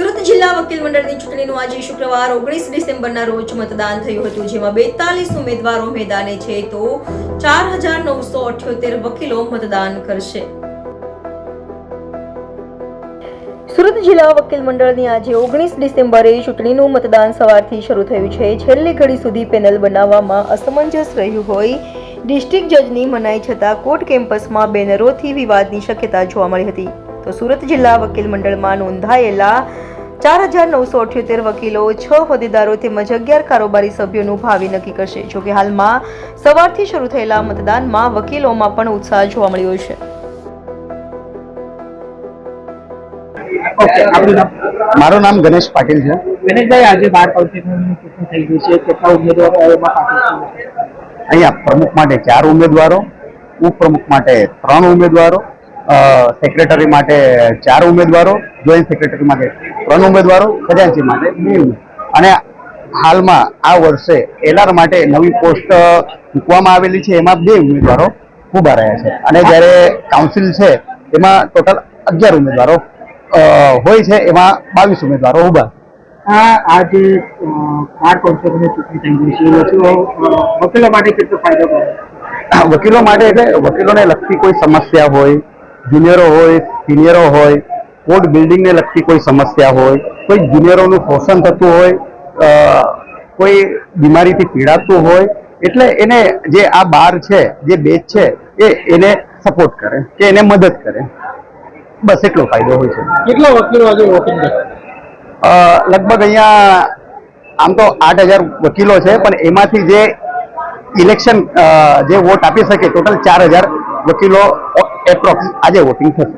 સુરત જિલ્લા વકીલ મંડળની ચૂંટણીનું આજે શુક્રવાર ઓગણીસ ડિસેમ્બરના રોજ મતદાન થયું હતું, જેમાં બેતાલીસ ઉમેદવારો મેદાને છે તો ચાર હજાર નવસો અઠ્યોતેર વકીલો મતદાન કરશે. સુરત જિલ્લા વકીલ મંડળની આજે ઓગણીસ ડિસેમ્બરે ચૂંટણીનું મતદાન સવારથી શરૂ થયું છે. છેલ્લી ઘડી સુધી પેનલ બનાવવામાં અસમંજસ રહ્યું હોય. ડિસ્ટ્રિક્ટ જજની મનાઈ છતાં કોર્ટ કેમ્પસમાં બેનરોથી વિવાદની શક્યતા જોવા મળી હતી. તો સુરત જિલ્લા વકીલ મંડળમાં નોંધાયેલા ચાર હજાર નવસો અઠ્યોતેર વકીલો છ હોદ્દેદારો તેમજ અગિયાર કારોબારી સભ્યોનું ભાવિ નક્કી કરશે. જોકે હાલમાં સવારથી શરૂ થયેલા મતદાનમાં વકીલોમાં પણ ઉત્સાહ જોવા મળ્યો છે. મારું નામ ગણેશ પાટીલ છે. ગણેશભાઈ આજે બાર કાઉન્સિલની ચૂંટણી થઈ ગઈ છે. કેટલા ઉમેદવારો એમાં પાર્ટિસિપેટ છે? અહીંયા પ્રમુખ માટે ચાર ઉમેદવારો ઉપપ્રમુખ માટે ત્રણ ઉમેદવારો સેક્રેટરી માટે ચાર ઉમેદવારો જોઈન્ટ સેક્રેટરી માટે ત્રણ ઉમેદવારો ખજાનચી માટે બે ઉમેદવારો. અને હાલમાં આ વર્ષે એલઆર માટે નવી પોસ્ટ મૂકવામાં આવેલી છે એમાં બે ઉમેદવારો ઊભા રહ્યા છે. અને જ્યારે કાઉન્સિલ છે એમાં ટોટલ અગિયાર ઉમેદવારો હોય છે એમાં બાવીસ ઉમેદવારો ઊભા. આ જે ચૂંટણી થઈ છે વકીલો માટે કેટલો ફાયદો કરે? વકીલો માટે એટલે વકીલોને લગતી કોઈ સમસ્યા હોય જુનિયરો હોય સિનિયરો હોય કોર્ટ બિલ્ડિંગને લગતી કોઈ સમસ્યા હોય કોઈ જુનિયરોનું શોષણ થતું હોય કોઈ બીમારીથી પીડાતું હોય એટલે એને જે આ બાર છે જે બેચ છે એ એને સપોર્ટ કરે કે એને મદદ કરે. બસ એટલો ફાયદો હોય છે. કેટલા વકીલો આજે વોકિંગ અ, લગભગ અહીંયા આમ તો આઠ હજાર વકીલો છે પણ એમાંથી જે ઇલેક્શન જે વોટ આપી શકે ટોટલ ચાર હજાર વકીલો એપ્રોક્સ આજે વોટિંગ થશે.